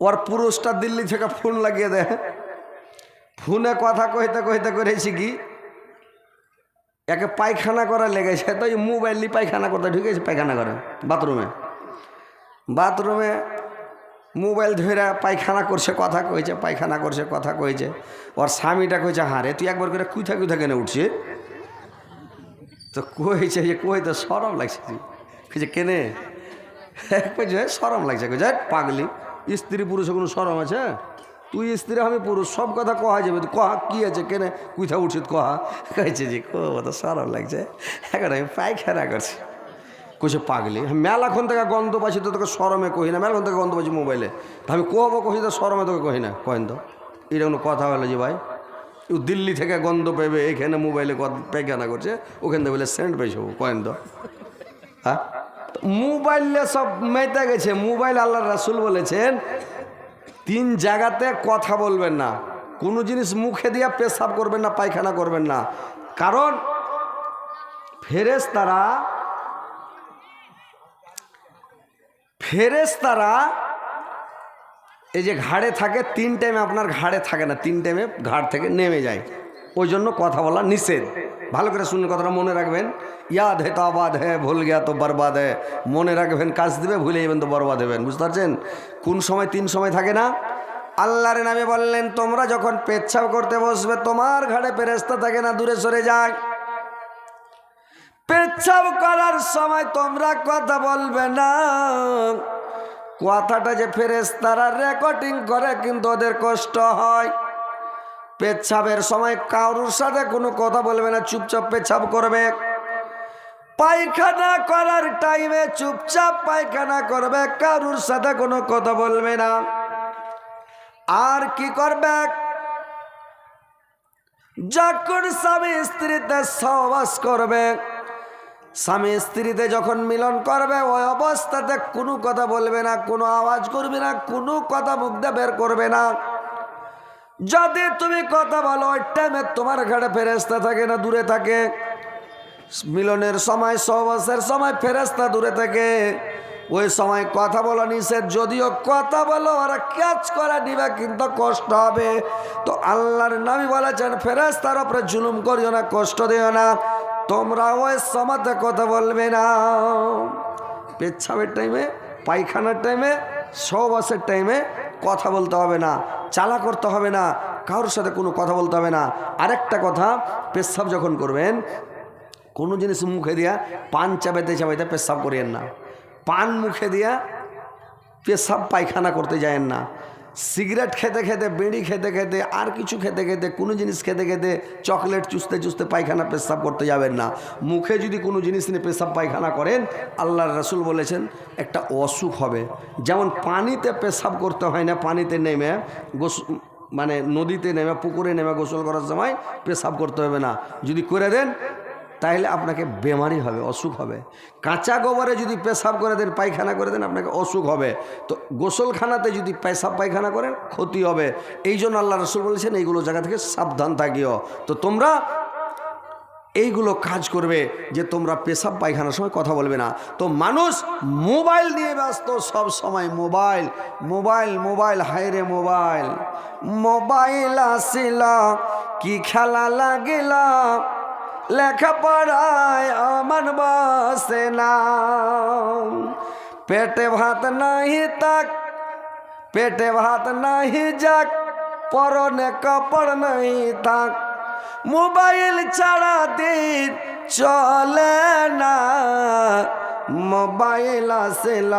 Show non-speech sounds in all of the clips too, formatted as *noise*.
ওর পুরুষটা দিল্লি থেকে ফোন লাগিয়ে দেয়। ফোনে কথা কইতে কইতে করেছি কি, একে পায়খানা করা লেগেছে। তো এই মোবাইল নিয়ে পায়খানা করতে ঢুকেছে পায়খানা করে বাথরুমে। বাথরুমে মোবাইল ধরে পায়খানা করছে, কথা কইছে, পায়খানা করছে, কথা কইছে। ওর স্বামীটা কইছে হ্যাঁ রে, তুই একবার করে কুইথা কুইথা কেন উঠছে তো কইছে যে, কই তো সরম লাগছে? কইছে, কেনে? *laughs* সরম লাগছে। কইছে পাগলি। স্ত্রী পুরুষের কোনো সরম আছে তুই স্ত্রী, আমি পুরুষ, সব কথা কহা যাবে। কহা, কি আছে, কেনে? কুইথা উঠিত কহা? কইছে যে, কো তো সরম লাগছে। এখন আমি পায়খানা করছি। কইছে, পাগলি মেলাক্ষণ থেকে গন্ধ পাচ্ছি তো তোকে সরমে কহি না। মেলাক্ষণ থেকে গন্ধ পাচ্ছি মোবাইলে। আমি কব কহি তো সরমে তোকে কহি না। কহেন তো, এটা কোনো কথা হলো যে ভাই? ও দিল্লি থেকে গন্ধ পেবে, এখানে মোবাইলে পায়খানা করছে, ওখান থেকে বলে সেন্ট পেয়েছে কয়েন তো হ্যাঁ? মোবাইলে সব মেতে গেছে, মোবাইল আল্লাহ রাসুল বলেছেন, তিন জায়গাতে কথা বলবেন না, কোনো জিনিস মুখে দিয়ে পেশাব করবেন না, পায়খানা করবেন না। কারণ ফেরেস তারা ফেরেস তারা এই যে ঘাড়ে থাকে, তিন টাইমে আপনার ঘাড়ে থাকে না, তিন টাইমে ঘাড় থেকে নেমে যায়। ওই জন্য কথা বলা নিষেধ। ভালো করে শুনে কথাটা মনে রাখবেন। ইয়াদ হে তো আবাদ হে, ভুল গিয়া তো বরবাদ হে। মনে রাখবেন, কাজ দিবে ভুলে যাবেন তো বরবাদ হবেন বুঝতে পারছেন? কোন সময় তিন সময় থাকে না? আল্লাহর নামে বললেন, তোমরা যখন পেচ্ছাপ করতে বসবে, তোমার ঘাড়ে পেরেস্তা থাকে না, দূরে সরে যায়। পেচ্ছাপ করার সময় তোমরা কথা বলবে না। কথাটা যে ফেরেস তারা রেকর্ডিং করে, কিন্তু ওদের কষ্ট হয়। পেচ্ছাপের সময় কারুর সাথে কোনো কথা বলবে না, চুপচাপ পেচ্ছাপ করবে। পায়খানা করার টাইমে চুপচাপ পায়খানা করবে, কারুর সাথে কোনো কথা বলবে না। আর কি করবে? যখন স্বামী স্ত্রীতে সহবাস করবে, স্বামী স্ত্রীতে যখন মিলন করবে, ওই অবস্থাতে কোনো কথা বলবে না, কোনো আওয়াজ করবে না, কোনো কথা মুখ দিয়ে বের করবে না। যদি তুমি কথা বলো, ওই টাইমে তোমার ঘাড়ে ফেরেস্তা থাকে না, দূরে থাকে। মিলনের সময়, সহবাসের সময় ফেরেস্তা দূরে থাকে। ওই সময় কথা বলা নিষেধ, যদিও কথা বলো, ওরা ক্যাচ করা নিবে, কিন্তু কষ্ট হবে। তো আল্লাহর নামি বলেছেন ফেরেস্তার ওপরে জুলুম করিও না, কষ্ট দিও না। তোমরা ওই সমাতে কথা বলবে না। পেচ্ছাবের টাইমে পায়খানার টাইমে সহবাসের টাইমে কথা বলতে হবে না, চালা করতে হবে না, কারোর সাথে কোনো কথা বলতে হবে না। আরেকটা কথা, পেশাব যখন করবেন, কোনো জিনিস মুখে দিয়া পান চাপাইতে চাপাইতে পেশাব করিয়েন না। পান মুখে দিয়া পেশাব পায়খানা করতে যায়েন না। সিগারেট খেতে খেতে, বিড়ি খেতে খেতে, আর কিছু খেতে খেতে, কোনো জিনিস খেতে খেতে চকলেট চুষতে চুষতে পায়খানা পেশাব করতে যাবেন না। মুখে যদি কোনো জিনিস নিয়ে পেশাব পায়খানা করেন, আল্লাহর রসুল বলেছেন, একটা অসুখ হবে। যেমন পানিতে পেশাব করতে হয় না, পানিতে নেমে, গোস মানে নদীতে নেমে, পুকুরে নেমে গোসল করার সময় পেশাব করতে হবে না। যদি করে দেন তাহলে আপনাকে বেমারি হবে, অসুখ হবে। কাঁচা গোবরে যদি পেশাব করে দেন, পায়খানা করে দেন, আপনাকে অসুখ হবে। তো গোসলখানাতে যদি পেশাব, পায়খানা করেন, ক্ষতি হবে। এই জন্য আল্লাহ রসুল বলেছেন, এইগুলো জায়গা থেকে সাবধান থাকিও। তো তোমরা এইগুলো কাজ করবে যে তোমরা পেশাব, পায়খানার সময় কথা বলবে না। তো মানুষ মোবাইল নিয়ে ব্যস্ত সব সময়, মোবাইল মোবাইল মোবাইল হাইরে মোবাইল। মোবাইল আসিল, কি খেলা লাগিল? লেখাপড়ায় আমার বসে না। পেটে ভাত নাহি তাক পেটে ভাত নাহি যাক, পরনে কাপড় নাই থাক। মোবাইল ছাড়া দিন চলে না। মোবাইল আসিল,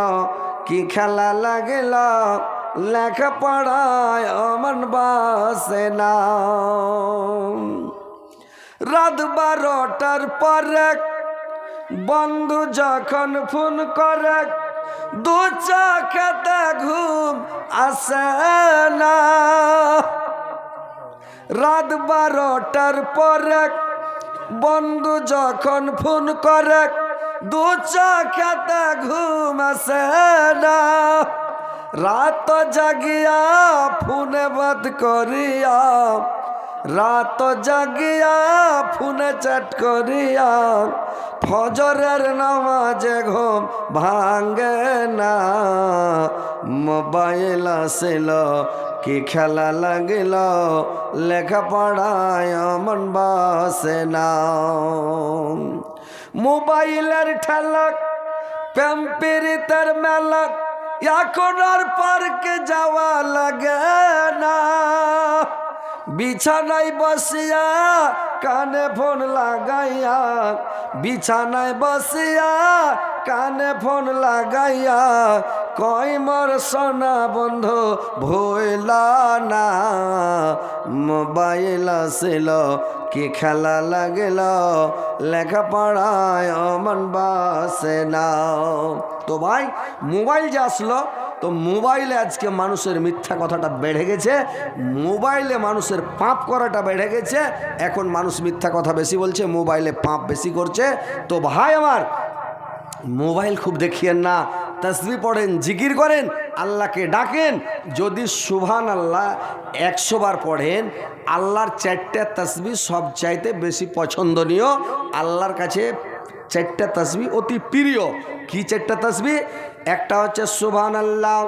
কি খেলা লাগিল? লেখাপড়ায় আমার বাসে না। রাত বারোটার পরে বন্ধু যখন ফোন করে, দু চোখেতে ঘুম আসে না। রাত বারোটার পরে বন্ধু যখন ফোন করে, দু চোখেতে ঘুম আসে না। রাত জাগিয়া ফোনে বাদ করিয়া রাত জাগিয়া ফোনে চ্যাট করিয়া ফজরের নামাজে ঘুম ভাঙ্গে না। মোবাইল আসিল, কি খেলা লাগিল, লেখাপড়ায় মন বাসে না। মোবাইলের ঠেলাক প্যাম্পিরিতের মেলাক, এখন আর পার্কে যাওয়া লাগে না। বিছানায় বসিয়া কানে ফোন লাগাইয়া, বিছানায় বসিয়া কানে ফোন লাগাইয়া কই মোর সোনা বন্ধু ভইলা না। মোবাইল আসিল কি খেলা লাগিল, লেখাপড়ায় অমন বাসে না। তো ভাই, মোবাইল যে আসলো তো মোবাইলে আজকে মানুষের মিথ্যা কথাটা বেড়ে গেছে, মোবাইলে মানুষের পাপ করাটা বেড়ে গেছে, এখন মানুষ মিথ্যা কথা বেশি বলছে, মোবাইলে পাপ বেশি করছে। তো ভাই আমার, মোবাইল খুব দেখিয়েন না, তসবি পড়েন, জিকির করেন, আল্লাহকে ডাকেন, যদি সুভান আল্লাহ একশো বার পড়েন, আল্লাহর চারটে তসবি সব চাইতে বেশি পছন্দনীয়, আল্লাহর কাছে চারটে তসবি অতি প্রিয়। কী চারটে তসবি? একটা হচ্ছে সুভান আল্লাহ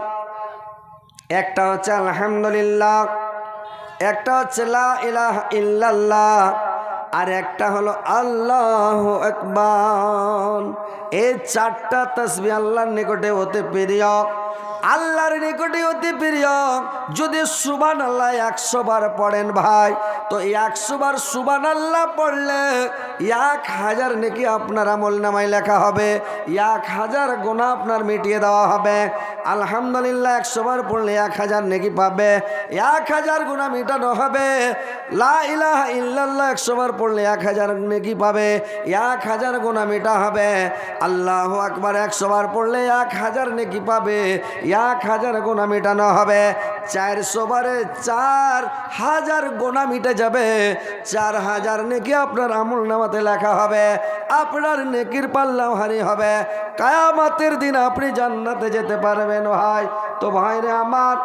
একটা হচ্ছে আলহামদুলিল্লাহ, একটা হচ্ছে লাহ ইল্লাল্লাহ আর একটা হলো আল্লাহ একবার এই চারটা তসবি আল্লাহর নিকটে হতে প্রিয়। আল্লাহর নিকটে অতি প্রিয়। যদি সুবান আল্লাহ একশো বার পড়েন ভাই, তো একশো বার সুবান আল্লাহ পড়লে এক হাজার নাকি আপনার আমল নামায় লেখা হবে, এক হাজার গোনা আপনার মিটিয়ে দেওয়া হবে। আলহামদুলিল্লাহ একশো বার পড়লে এক হাজার নাকি পাবে, এক হাজার গুণা মিটানো হবে। লা ইলাহা ইল্লাল্লাহ একশো বার পড়লে এক হাজার নেকি পাবে, এক হাজার গোনা মিটা হবে। আল্লাহ আকবার একশো বার পড়লে এক হাজার নেকি পাবে এক হাজার গোনা মেটানো হবে, চারশো বারে চার হাজার গোনা মিটে যাবে, চার হাজার নেকি আপনার আমল নামাতে লেখা হবে, আপনার নেকির পাল্লাও হারি হবে। কায়ামাতের দিন আপনি জান্নাতে যেতে পারবেন ভাই। তো ভাইরে আমার,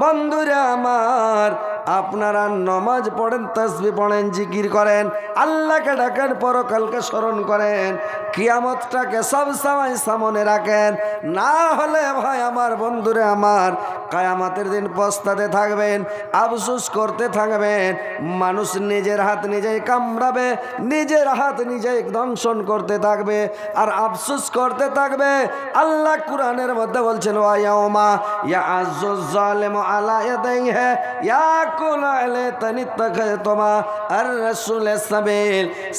বন্ধুরে আমার আপনারা নমাজ পড়েন, তসবি পড়েন, জিকির করেন, আল্লাহকে ডাকেন, পরকালকে স্মরণ করেন, কিয়ামতটাকে সব সময় সামনে রাখেন। না হলে ভাই আমার বন্ধুরে আমার কায়ামাতের দিন পস্তাতে থাকবেন, আফসুস করতে থাকবেন। মানুষ নিজের হাত নিজেই কামড়াবে, নিজের হাত নিজেই দংশন করতে থাকবে আর আফসুস করতে থাকবে। আল্লাহ কোরআনের মধ্যে বলছেন ওয়াইয়াউমা ইয়া আজ্জুজ জালিম আলা ইয়াদাইহি ইয়াকুল তাকাতুমা আর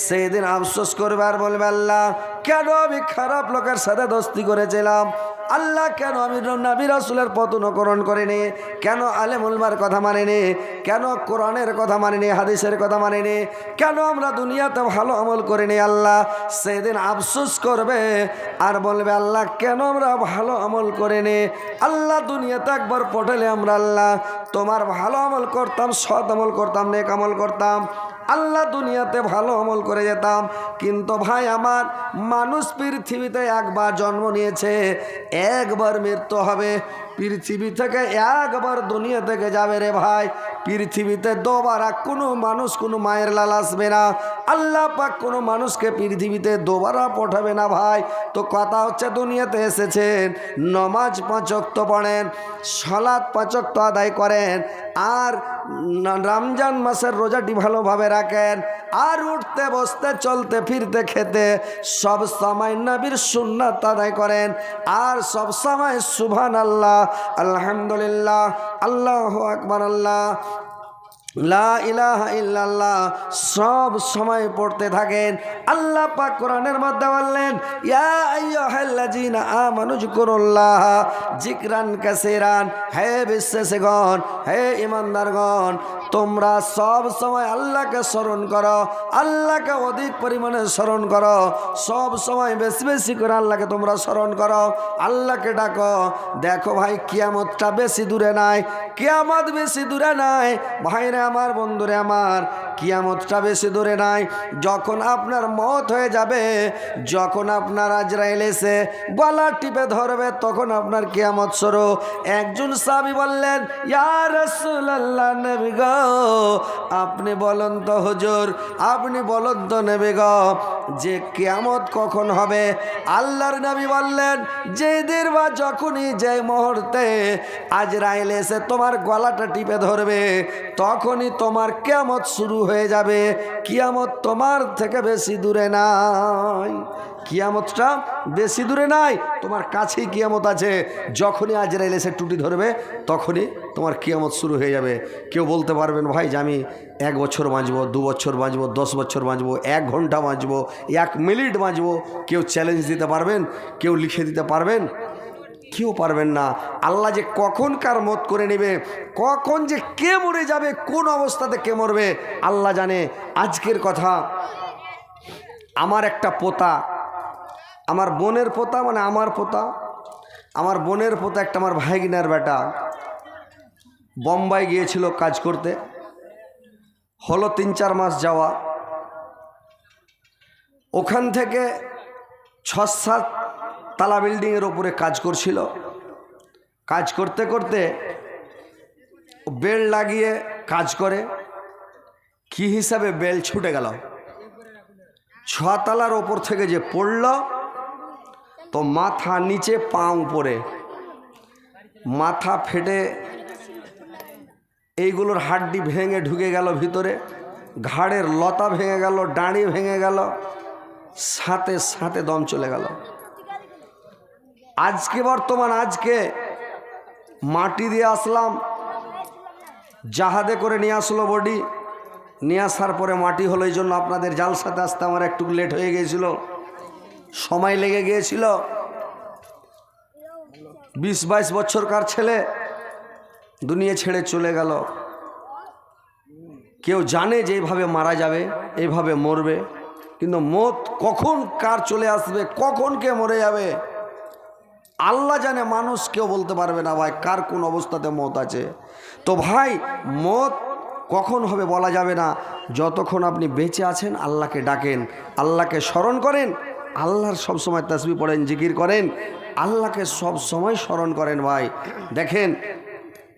সেদিন আফসোস করবার বলবে আল্লাহ কেন আমি খারাপ লোকের সাথে দোস্তি করেছিলাম? আল্লাহ কেন আমি নবী রাসুলের পথ অনুকরণ করিনি? কেন আলেমুলমার কথা মানিনি? কেন কোরআনের কথা মানিনি? হাদিসের কথা মানিনি? কেন আমরা দুনিয়াতে ভালো আমল করিনি আল্লাহ? সেদিন আফসোস করবে আর বলবে, আল্লাহ, কেন আমরা ভালো আমল করিনি? আল্লাহ দুনিয়াতে একবার পটেলে আমরা, আল্লাহ, তোমার ভালো আমল করতাম, সৎ আমল করতাম, নেক আমল করতাম। আল্লাহ দুনিয়াতে ভালো আমল করে যেতাম। কিন্তু ভাই, আমার মানুষ পৃথিবীতে একবার জন্ম নিয়েছে, একবার মৃত্যু হবে। পৃথিবী থেকে একবার দুনিয়া থেকে যাবে রে ভাই। পৃথিবীতে দোবারা কোনো মানুষ, কোনো মায়ের লাল আসবে না। আল্লাহ পাক কোনো মানুষকে পৃথিবীতে দোবারা পাঠাবে না ভাই। তো কথা হচ্ছে দুনিয়াতে এসেছেন, নমাজ পাঁচক্ত পড়েন সলাৎ পাঁচক্ত আদায় করেন, আর রমজান মাসের রোজাটি ভালোভাবে রাখেন, আর উঠতে, বসতে, চলতে, ফিরতে, খেতে সব সময় নবীর সুন্নাত আদায় করেন, আর সব সময় সুভান আল্লাহ আলহামদুলিল্লাহ আল্লাহ আকবর আল্লাহ লা ইলাহা ইল্লাল্লাহ, সব সময় পড়তে থাকেন। আল্লাহ পাক কোরআনের মধ্যে বললেন, ইয়া আইয়ুহাল্লাযীনা আমানু যিকুরুল্লাহ, যিকরান কাসীরান, হে বিশ্বাসীগণ, হে ঈমানদারগণ, তোমরা সব সময় আল্লাহকে স্মরণ করো, আল্লাহকে অধিক পরিমাণে স্মরণ করো, সব সময় বেশি বেশি করে আল্লাহকে তোমরা স্মরণ করো, আল্লাহকে ডাকো। দেখো ভাই, কিয়ামতটা বেশি দূরে নাই, কিয়ামত বেশি দূরে নাই। ভাইরে আমার বন্ধুরে আমার কিয়ামতটা বেশি দূরে নাই। যখন আপনার মত হয়ে যাবে, যখন আপনার আজরাইল এসে গলা টিপে ধরবে, তখন আপনার কিয়ামত সরো একজন সাবি বললেন নবী আপনি বলুন তো হুজুর, আপনি বলুন তো নেবে গো, যে কিয়ামত কখন হবে? আল্লাহর নবী বললেন যেদিন বা যখনই যে মুহূর্তে আজরাইল এসে তোমার গলাটা টিপে ধরবে, তখনই তোমার কিয়ামত শুরু হয়ে যাবে। কিয়ামত তোমার থেকে বেশি দূরে নাই। কিয়ামতটা বেশি দূরে নাই, তোমার কাছেই কিয়ামত আছে। যখনই আজরাইল এসে টুটি ধরবে, তখনই তোমার কিয়ামত শুরু হয়ে যাবে। কেউ বলতে পারবেন, ভাই, যে আমি এক বছর বাঁচবো, দু বছর বাঁচবো, দশ বছর বাঁচবো, এক ঘণ্টা বাঁচবো, এক মিনিট বাঁচবো। কেউ চ্যালেঞ্জ দিতে পারবেন, কেউ লিখে দিতে পারবেন। কেউ পারবেন না। আল্লাহ যে কখন কার মত করে নেবে, কখন যে কে মরে যাবে, কোন অবস্থাতে কে মরবে, আল্লাহ জানে। আজকের কথা, আমার একটা পোতা, আমার বোনের পোতা মানে আমার পোতা, আমার বোনের পোতা একটা আমার ভাইগিনার বেটা। বোম্বাই গিয়েছিল কাজ করতে, হলো তিন চার মাস যাওয়া। ওখান থেকে ছ সাত তালা বিল্ডিংয়ের ওপরে কাজ করছিল। কাজ করতে করতে বেল লাগিয়ে কাজ করে। কি হিসাবে বেল ছুটে গেল? ছতলার ওপর থেকে যে পড়ল, তো মাথা নিচে পা উপরে। মাথা ফেটে এইগুলোর হাড্ডি ভেঙে ঢুকে গেল ভিতরে। ঘাড়ের লতা ভেঙে গেল, ডাঁড়ি ভেঙে গেল। সাথে সাথে দম চলে গেল। আজকে বর্তমান আজকে মাটি দিয়ে আসলাম, জাহাজে করে নিয়ে আসলো বডি। নিয়ে আসার পরে মাটি হলো এই জন্য আপনাদের জালসাতে আসতে আমার একটু লেট হয়ে গিয়েছিল, সময় লেগে গিয়েছিল। বিশ বাইশ বছরকার ছেলে দুনিয়া ছেড়ে চলে গেল। কেউ জানে যে এইভাবে মারা যাবে, এইভাবে মরবে, কিন্তু মত কখন কার চলে আসবে, কখন কে মরে যাবে আল্লাহ জানে মানুষ কেউ বলতে পারবে না, ভাই, কার কোন অবস্থাতে মত আছে। তো ভাই, মত কখন হবে বলা যাবে না। যতক্ষণ আপনি বেঁচে আছেন, আল্লাহকে ডাকেন, আল্লাহকে স্মরণ করেন, আল্লাহর সবসময় তসবি পড়েন, জিকির করেন, আল্লাহকে সব সময় স্মরণ করেন, ভাই। দেখেন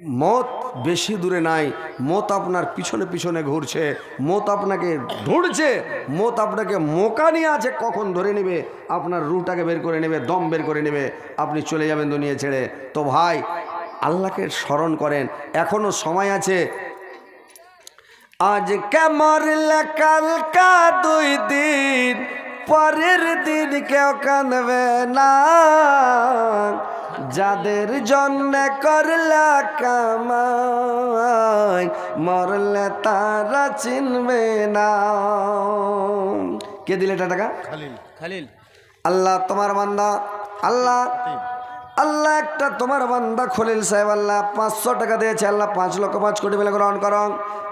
মত বেশি দূরে নাই, মত আপনার পিছনে পিছনে ঘুরছে, মত আপনাকে ঢুঁড়ছে, মত আপনাকে মোকা নিয়ে আছে, কখন ধরে নেবে, আপনার রুটাকে বের করে নেবে, দম বের করে নেবে, আপনি চলে যাবেন দুনিয়া ছেড়ে। তো ভাই, আল্লাহকে স্মরণ করেন, এখনও সময় আছে। আজ মরলে কালকা দুই দিন, পরের দিন কেউ কানবে না। যাদের জন্য করলা কামাই মরলে তারা চিনবে না। কে দিলে এটা টাকা? খালিল। খালিল। আল্লাহ তোমার বান্দা আল্লাহ আল্লাহ একটা তোমার বান্দা খলিল সাহেব আল্লাহ পাঁচশো টাকা দিয়েছে আল্লাহ পাঁচ লক্ষ পাঁচ কোটি মিলে গ্রহণ করো।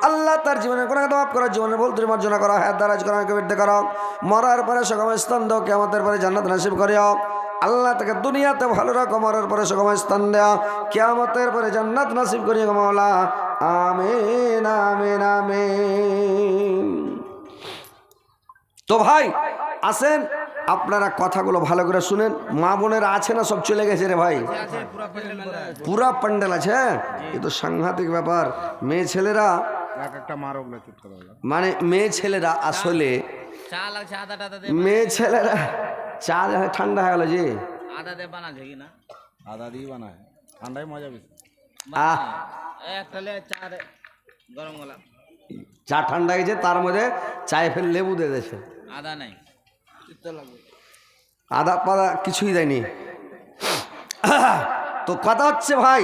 আল্লাহ তার জীবনের কোনো কথা মাফ করো জীবনের ভুল তুমি মার্জনা করো হ্যাঁ দারাজ করো কবিরতে করো। মরার পরে সগম স্থান দাও কেমতের পরে জান্নাত নাসিব করিও। আল্লাহ তাকে দুনিয়াতে ভালো রাখো মরার পরে সগম স্থান দেওয়া কেমতের পরে জান্নাত নাসিব করিও মাওলা। আমিন আমিন আমিন। তো ভাই আসেন আপনারা কথাগুলো ভালো করে শুনেন। মা বোনেরা আছে না সব চলে গেছে রে ভাই? পুরা প্যান্ডেল আছে এ তো সাংঘাতিক ব্যাপার। মেয়ে ছেলেরা করে মানে মেয়ে ছেলেরা আসলে মেয়ে ছেলেরা চা ঠান্ডা হয়ে গেল যে। আদা দে বানাচ্ছে কি না। আদা দিয়ে বানায়। ঠান্ডায় মজা বেশি। আহ। একটা চা গরম গলা। চা ঠান্ডা গেছে তার মধ্যে চায়ে ফের লেবু দিয়ে দিয়েছে। আদা নাই। আদা পাদা কিছুই দেয়নি। তো কথা হচ্ছে ভাই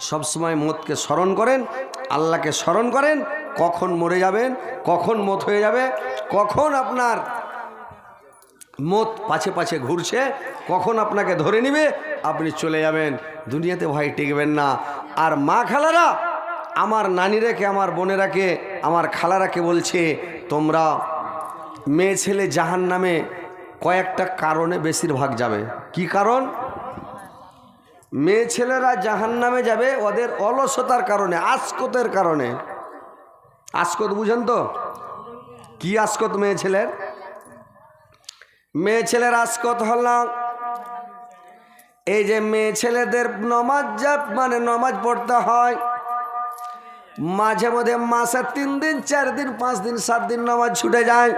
সব সময় মতকে স্মরণ করেন আল্লাহকে স্মরণ করেন কখন মরে যাবেন কখন মত হয়ে যাবে কখন আপনার মত পাছে পাছে ঘুরছে, কখন আপনাকে ধরে নিবে? আপনি চলে যাবেন। দুনিয়াতে ভাই টিকবেন না। আর মা খালারা, আমার নানিরাকে, আমার বোনেরাকে, আমার খালারাকে বলছে, তোমরা মেয়ে ছেলে জাহান নামে কয়েকটা কারণে বেশিরভাগ যাবে। কি কারণ? মেয়ে ছেলেরা জাহান নামে যাবে ওদের অলসতার কারণে, আসকতের কারণে। আসকত বুঝেন তো? কি আসকত মেয়ে ছেলের? মেয়ে ছেলের আসকত হল এই যে মেয়ে ছেলেদের নমাজ জাপ মানে নমাজ পড়তে হয়। মাঝে মধ্যে মাসে তিন দিন, চার দিন, পাঁচ দিন, সাত দিন নামাজ ছুটে যায়।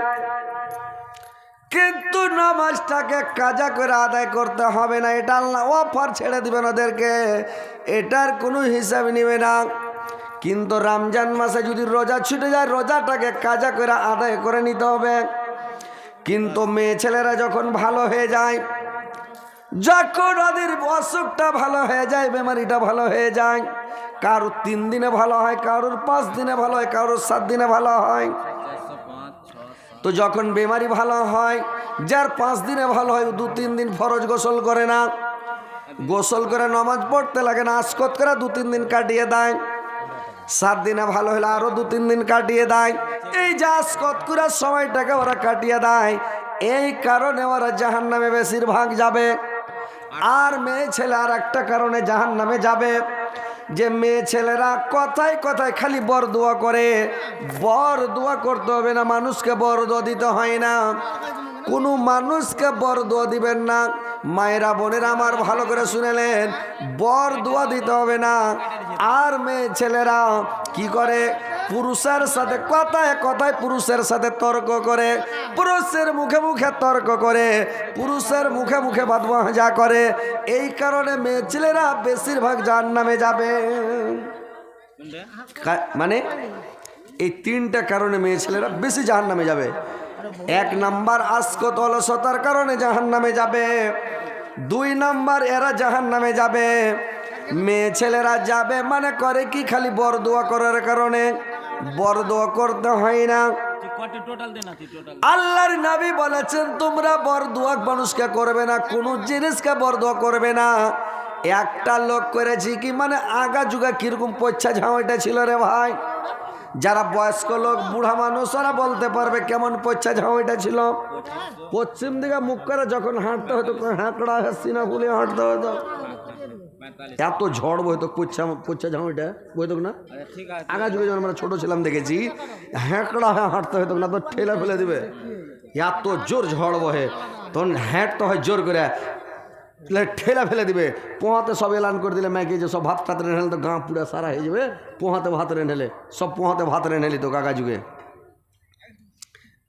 কিন্তু নামাজটাকে কাজা করে আদায় করতে হবে না, এটা আল্লাহ অফার ছেড়ে দিবেন ওদেরকে। এটার কোনো হিসাব নেবে না। কিন্তু রমজান মাসে যদি রোজা ছুটে যায়, রোজাটাকে কাজা করে আদায় করে নিতে হবে। কিন্তু মেয়ে ছেলেরা যখন ভালো হয়ে যায়, যখন ওদের অসুখটা ভালো হয়ে যায়, বেমারিটা ভালো হয়ে যায়, কারোর তিন দিনে ভালো হয়, কারোর পাঁচ দিনে ভালো হয়, কারোর সাত দিনে ভালো হয়। তো যখন বেমারি ভালো হয়, যার পাঁচ দিনে ভালো হয় দু তিন দিন ফরজ গোসল করে না। গোসল করে নমাজ পড়তে লাগে না, আসকত করে দু তিন দিন কাটিয়ে দেয়। সাত দিনে ভালো হলে আরও দু, তিন দিন কাটিয়ে দেয়। এই যে আসকত করার সময়টাকে ওরা কাটিয়ে দেয়, এই কারণে ওরা জাহান নামে বেশিরভাগ যাবে। আর মেয়ে ছেলে আর একটা কারণে জাহান নামে যাবে, যে মেয়ে ছেলেরা কথায় কথায় খালি বর দোয়া করে। বর দোয়া করতে হবে না, মানুষকে বর দোয়া দিতে হয় না। কোনো মানুষকে বর দোয়া দিবেন না। মায়েরা বোনেরা আমার ভালো করে শুনেলেন বর দোয়া দিতে হবে না। আর মেয়ে ছেলেরা কি করে? পুরুষের সাথে কথায় কথায় পুরুষের সাথে তর্ক করে পুরুষের মুখে মুখে তর্ক করে পুরুষের মুখে মুখে বাদবাজা করে। এই কারণে মেয়ে ছেলেরা বেশিরভাগ জাহান নামে যাবে মানে এই তিনটা কারণে মেয়ে ছেলেরা বেশি জাহান নামে যাবে। এক নাম্বার আসকত অলসতার কারণে জাহান নামে যাবে। দুই নাম্বার এরা জাহান নামে যাবে। মেয়ে ছেলেরা যাবে মানে করে কি? খালি বর দোয়া করার কারণে। বর দোয়া করতে হয় না। আল্লাহর নবী বলেছেন, তোমরা বর দোয়া মানুষকে করবে না, কোনো জিনিসকে বর দোয়া করবে না। একটা লোক করেছি কি? মানে আগা যুগা কীরকম পচ্ছা ঝামাইটা ছিল রে ভাই। যারা বয়স্ক লোক, বুড়া মানুষ, ওরা বলতে পারবে কেমন পচ্ছা ঝামাইটা ছিল। পশ্চিম দিকে মুখ করে যখন হাঁটতে হতো হাঁকড়া সিনা ফুলে হাঁটতে হতো। এত ঝড় বইতো পচ্ছা পচ্ছা ঝামাইটা বইতো না? আগা যুগে যখন আমরা ছোট ছিলাম দেখেছি হ্যাঁকড়া হয়ে হাঁটতে হতো না, তো ঠেলা ফেলে দিবে। এত জোর ঝড় বহে, তখন হ্যাঁটতে হয় জোর করে। ঠেলা ফেলে দিবে। পোহাতে সব এলান করে দিলে ম্যাকে যে সব ভাত টাত রেনে তো গাঁ পুরা সারা হয়ে যাবে। পোহাতে ভাত রেনেলে সব পোহাতে ভাত রেনেলি তো কাকা যুগে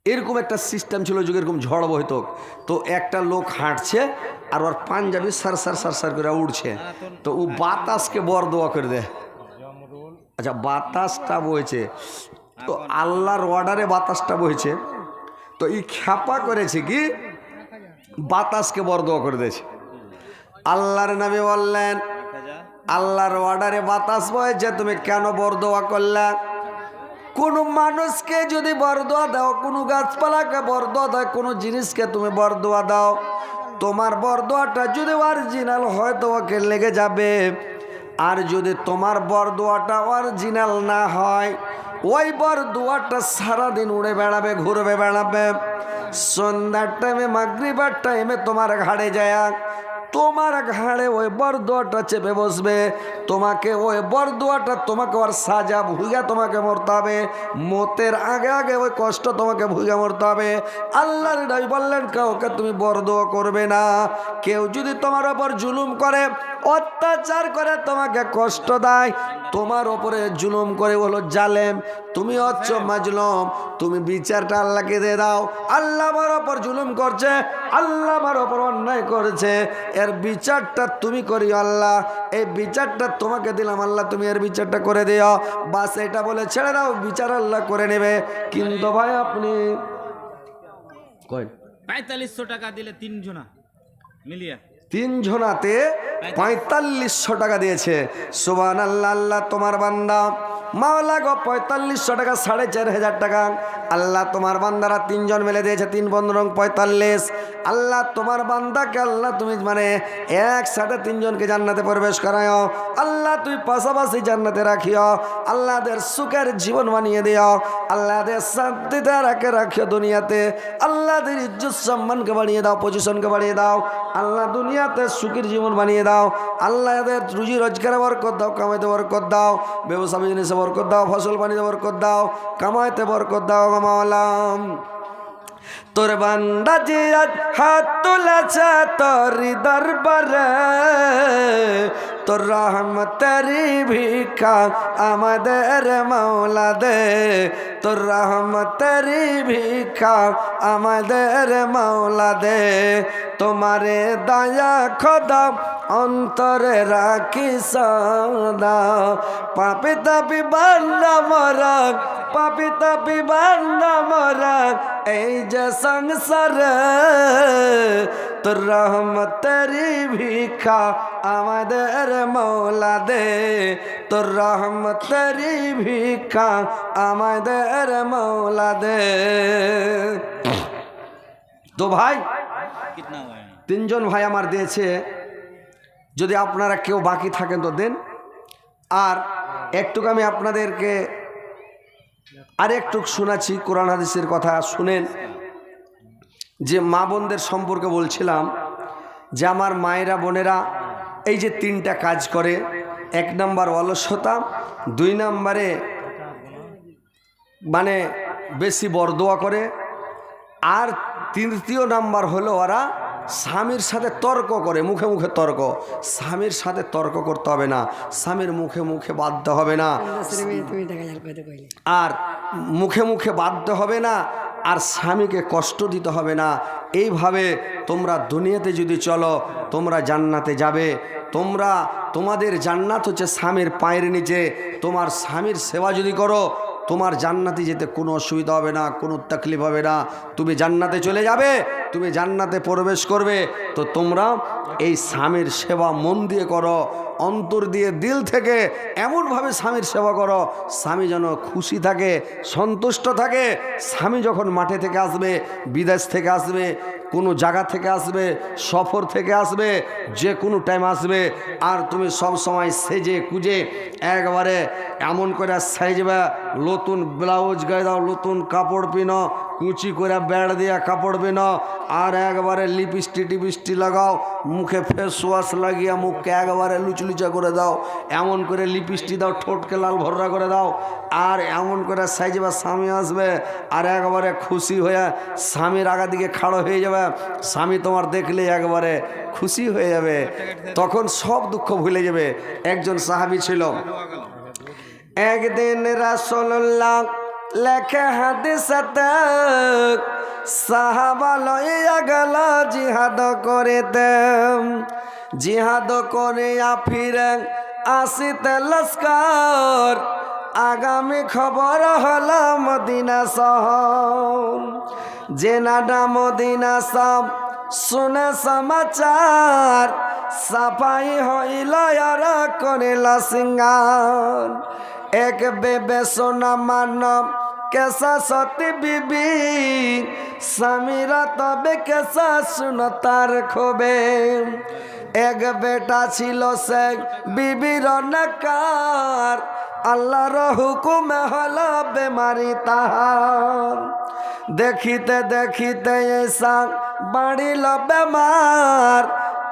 এরকম একটা সিস্টেম ছিল যুগে এরকম ঝড় বইতো তো একটা লোক হাঁটছে আর ওর পাঞ্জাবি সার সার সার সার করে উঠছে তো ও বাতাসকে বর দোয়া করে দেয় আচ্ছা বাতাসটা বইছে। তো আল্লাহর অর্ডারে বাতাসটা বইছে। তো এই খ্যাপা করেছে কি? বাতাসকে বরদোয়া করে দিয়েছে। আল্লাহর নামে বললেন আল্লাহর অর্ডারে বাতাস বয়েছে তুমি কেন বরদোয়া করলে? কোনো মানুষকে যদি বরদোয়া দাও কোনো গাছপালাকে বরদোয়া দাও কোনো জিনিসকে তুমি বরদোয়া দাও তোমার বরদোয়াটা যদি অরিজিনাল হয় তো ওকে লেগে যাবে। আর যদি তোমার বরদোয়াটা অরিজিনাল না হয় ওই বরদোয়াটা সারাদিন উড়ে বেড়াবে ঘুরবে বেড়াবে। সন্ধ্যার টাইমে মাগরিবার টাইমে তোমার ঘাড়ে যায়। তোমার ঘাড়ে ওই বরদোয়াটা চেপে বসবে। তোমাকে ওই বরদোয়াটা তোমাকে ওর সাজা ভুগা তোমাকে মরতে হবে। মতের আগে আগে ওই কষ্ট তোমাকে ভুগা মরতে হবে। আল্লাহর নবী বললেন, কাউকে তুমি বরদোয়া করবে না। কেউ যদি তোমার ওপর জুলুম করে অত্যাচার করে তোমাকে কষ্ট দেয়। তোমার ওপরে জুলুম করে বলো, জালেম, তুমি হচ্ছ মাজলুম, তুমি বিচারটা আল্লাহকে দিয়ে দাও। আল্লাহ আমার ওপর জুলুম করছে, আল্লাহ আমার ওপর অন্যায় করেছে। এর বিচারটা তুমি করি আল্লাহ। এই বিচারটা তোমাকে দিলাম আল্লাহ, তুমি এর বিচারটা করে দিও। বাস এটা বলে, ছেড়ে দাও, বিচার আল্লাহ করে নেবে। কিন্তু ভাই আপনি পঁয়তাল্লিশশো টাকা দিলে তিনজনা মিলিয়ে। তিন জনাতে পঁয়তাল্লিশশো টাকা দিয়েছে। সুবান আল্লাহ আল্লাহ তোমার বান্দা। মাওলা গো, পঁয়তাল্লিশশো টাকা, সাড়ে চার হাজার টাকা। আল্লাহ তোমার বান্দারা তিনজন মেলে দিয়েছে, তিন বন্ধু রং পঁয়তাল্লিশ। আল্লাহ তোমার বান্দাকে, আল্লাহ তুমি মানে একসাথে তিনজনকে জান্নাতে প্রবেশ করাও আল্লাহ তুই পাশাপাশি জান্নাতে রাখিও। আল্লাহদের সুখের জীবন বানিয়ে দিও। আল্লাহদের শান্তিতে রাখে রাখিও দুনিয়াতে। আল্লাহদের ইজ্জত সম্মানকে বাড়িয়ে দাও পজিশনকে বাড়িয়ে দাও। আল্লাহ দুনিয়াতে সুখের জীবন বানিয়ে দাও। আল্লাহদের রুজি রোজগারে বরকত দাও কামাইতে বরকত দাও। ব্যবসা বিজনেসে বরকত দাও, ফসল পানিতে বরকত দাও, কামাইতে বরকত দাও মাওলাম। তোর বান্দা জিয়াত হাত তুলেছে তোর দরবারে, তোর রহমতেরি ভিক্ষা আমাদের মাওলা দে তোর রহমতেরি ভিক্ষা আমাদের মাওলা দে তোমারে দয়া খোদা অন্তরে রাখি সদা। পাপি তাপি বান্না মরাক পাপি তাপি বান্না মরাক এই যে সংসার তোর রহমতের ভিক্ষা আমাদের মৌলা দে তোর রহমতের ভিক্ষা আমাদের মৌলা দে তো ভাই তিনজন ভাই আমার দিয়েছে। যদি আপনারা কেউ বাকি থাকেন তো দেন। আর একটুকু আমি আপনাদেরকে আর একটু শোনাচ্ছি, কোরআন হাদিসের কথা শুনেন। যে মা বোনদের সম্পর্কে বলছিলাম যে আমার মায়েরা, বোনেরা এই যে তিনটা কাজ করে। এক নাম্বার অলসতা, দুই নাম্বারে মানে বেশি বরদোয়া করে। আর তৃতীয় নাম্বার হলো ওরা স্বামীর সাথে তর্ক করে মুখে মুখে তর্ক। স্বামীর সাথে তর্ক করতে হবে না। স্বামীর মুখে মুখে বাধ্য হবে না। আর মুখে মুখে বাধ্য হবে না আর স্বামীকে কষ্ট দিতে হবে না। এইভাবে তোমরা দুনিয়াতে যদি চলো তোমরা জান্নাতে যাবে। তোমরা তোমাদের জান্নাত হচ্ছে স্বামীর পায়ের নিচে। তোমার স্বামীর সেবা যদি করো তোমার জান্নাতে যেতে কোনো অসুবিধা হবে না, কোনো তাকলিফ হবে না। তুমি জান্নাতে চলে যাবে, তুমি জান্নাতে প্রবেশ করবে। তো তোমরা এই স্বামীর সেবা মন দিয়ে করো। অন্তর দিয়ে দিল থেকে এমনভাবে স্বামীর সেবা করো, স্বামী যেন খুশি থাকে, সন্তুষ্ট থাকে। স্বামী যখন মাঠে থেকে আসবে, বিদেশ থেকে আসবে, কোনো জায়গা থেকে আসবে, সফর থেকে আসবে, যে কোনো টাইম আসবে, আর তুমি সব সময় সেজে কুজে একবারে এমন করে সাইজবা নতুন ব্লাউজ গায়ে দাও, নতুন কাপড় পিনো, কুচি করে বেড় দিয়া কাপড় পিনো, আর একবারে লিপস্টিক টিপিস্টি লাগাও, মুখে ফেস ওয়াশ লাগিয়ে মুখকে একবারে লুচলুচা করে দাও, এমন করে লিপস্টিক দাও, ঠোঁটকে লাল ভররা করে দাও, আর এমন করে সাইজবা স্বামী আসবে, আর একবারে খুশি হয়ে স্বামীর আগা দিকে খাড়ো হয়ে যাবে, স্বামী তোমার দেখলে একবারে খুশি হয়ে যাবে। তখন সব দুঃখ ভুলে যাবে। একজন সাহাবি ছিল। একদিন রাসোল্লাহ লেখে হাদিসাতে সাহাবা লইয়া গেল, জিহাদ করে দেম জিহাদ করে ফিরে আসিতে লস্কর। আগামী খবর হল মদিনা শহর। জেনাডা মদিনা সব শুনে সমাচার। সাফাই হইল আর করিল সিঙ্গার। এক বেবে সোনা মানব কেসা সতী বিবি? স্বামীরা তবে কেসা শুন তার খোবে এক বেটা ছিল সে বিবির নাকার আল্লাহর হুকুমে হল বেমারি তাহার। দেখিতে দেখিতে এসা বাড়িল বেমার।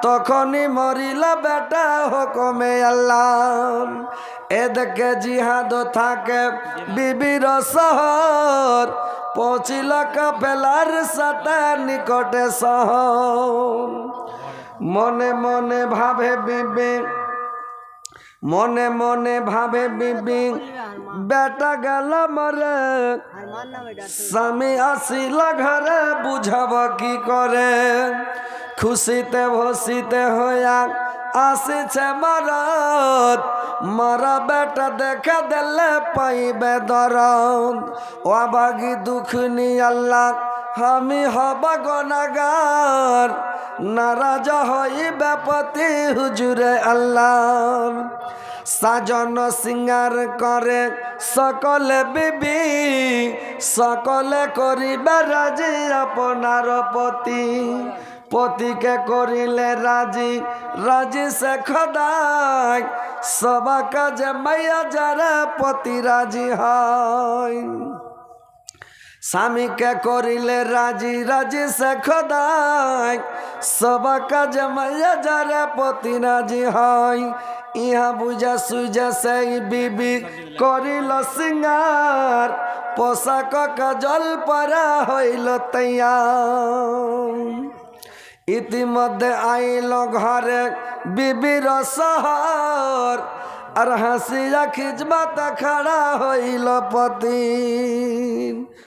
তখনই মরিল বেটা হুকুমে আল্লাহ এদিকে জিহাদ থাকে বিবির শহর, পৌঁছিল কাপেলার সাথে নিকটে শহর। মনে মনে ভাবে বিবি, মনে মনে ভাবে বিবি, বেটা গেল মরে। স্বামী আসিল ঘরে, বুঝাব কি করে? খুশিতে ভসিতে হইয়া আসিছে মরদ। মরা বেটা দেখা দিলে পাইবে দরদ। ও বাগি দুঃখ নি আল্লাহ, আমি হব গনাগার। নারাজ হইবে পতি হুজুরে আল্লাহ সাজন সিঙ্গার করে সকলে বিবি, সকলে করিবে রাজি আপনার পতি। পতিকে করিলে রাজি রাজি সে খদাই। সবা কাজে মাইয়া যারা পতি রাজি হয়। স্বামীকে করিলে রাজি রাজি সে খোদাই। সব কাজ মাইয়া যারে পতি রাজি হয়। ইহা বুঝা সুজা সেই বিবি করিল সিঙ্গার। পোশাক কাজল পরা হইল তৈয়ার। ইতিমধ্যে আইল ঘরে বিবির শহর আর হাসিয়া খিজবাতা খাড়া হইল পতি